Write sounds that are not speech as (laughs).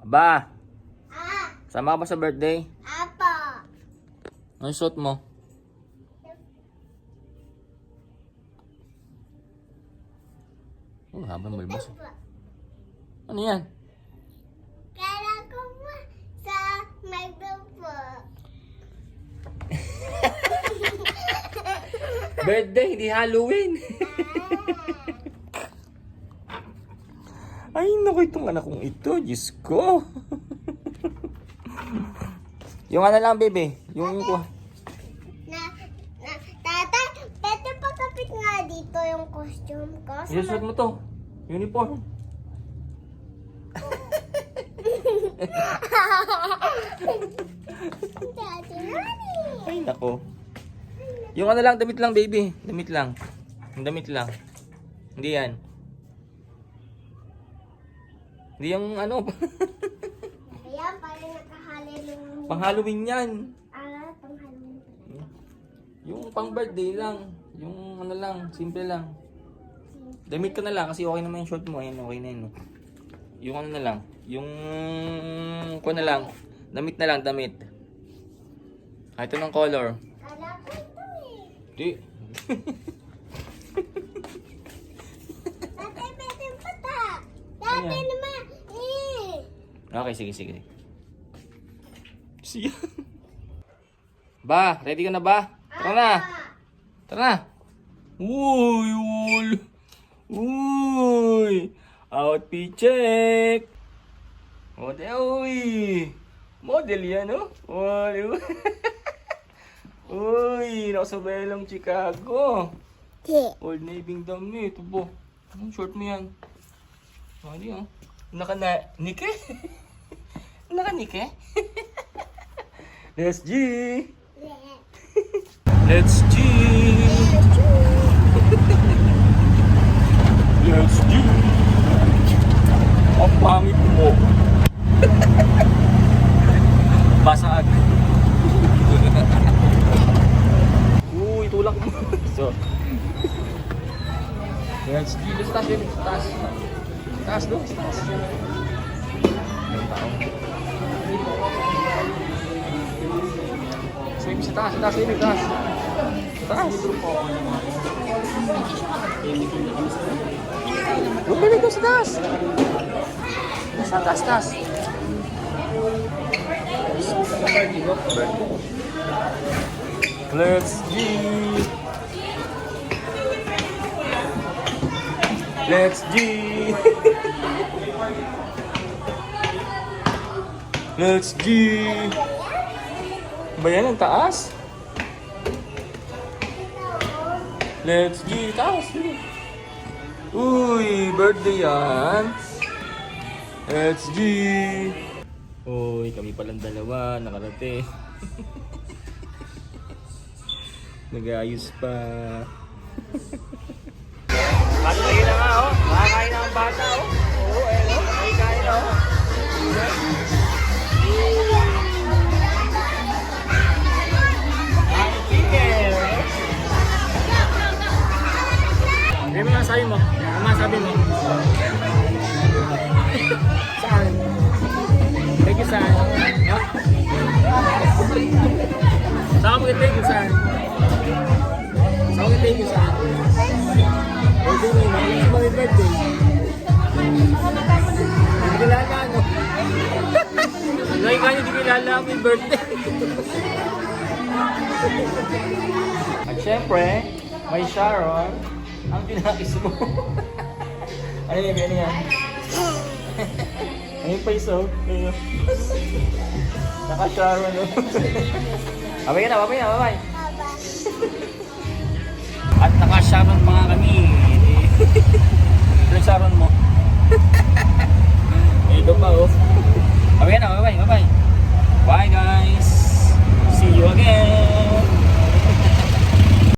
Ba, Ah, sama ka ba sa birthday? apo. Ano suot mo? Oh, habang balbas. Po. Ano yan? Kala ko po sa po. (laughs) Birthday, hindi Halloween. (laughs) Ay, naku, itong anak kong ito. Diyos ko. (laughs) yung ano lang, baby. Yung... Na, na, tata, pwede pa kapit nga dito yung costume ko. Sa Isusot mo to. Uniform. (laughs) Daddy, Nani. Ay, nako. Yung ano lang, damit lang, baby. Damit lang. Damit lang. Hindi yan. Hindi yung ano. (laughs) Ayan, parang nakahalilong. pang Halloween yan. Ah, pang Halloween. Yung pang birthday lang. Yung ano lang, simple lang. Damit ka na lang kasi okay naman yung short mo. Ayan, okay na yun. no? Yung ano na lang. Yung ko na lang. Damit na lang, damit. Ah, ito ng color. Kala ko ito eh. Di. Tatay, pwede pata. Dati Ayan. naman. Eh. Okay, sige, sige. Siya. ba, ready ka na ba? Tara na. Tara na. Uy, uy. Uy. Outfit check. Model, uy. Model yan, no? Uy, uy. (laughs) uy, nakasabay lang Chicago. Di. Old Navy ang dami. Ito po. Anong short mo yan? Ano yun? Naka na... Nike? (laughs) Naka Nike? Let's G! Let's G! Let's G! Ang pangit mo. Basag. Uy, tulak mo. so, Let's G. Sa taas yun. Taas. Taas doon. Taas. Tao. Sa taas. Taas yun. Sa taas. Taas. Bumili doon sa taas. Sa taas, taas. Let's G. Let's G. (laughs) Let's G. Ba yan ang taas? Let's G. Taas. Uy, birthday yan. Let's G. Uy, kami palang dalawa. Nakarating. (laughs) Nag-ayos pa. Kayo na nga, oh. Makakain na ang bata, oh. Ano mo masabi mo? Ano masabi mo? saan? Thank you, saan? Ha? Saan mo thank you, saan? Saan thank you, saan? Yung birthday. At syempre, may Sharon, ang pinakis mo. ano ano yan? Ano yung face, oh? Ayun. Naka-Sharon, oh. Babay ka na, babay na, babay. At naka-Sharon pa nga kami. Ano Sharon mo?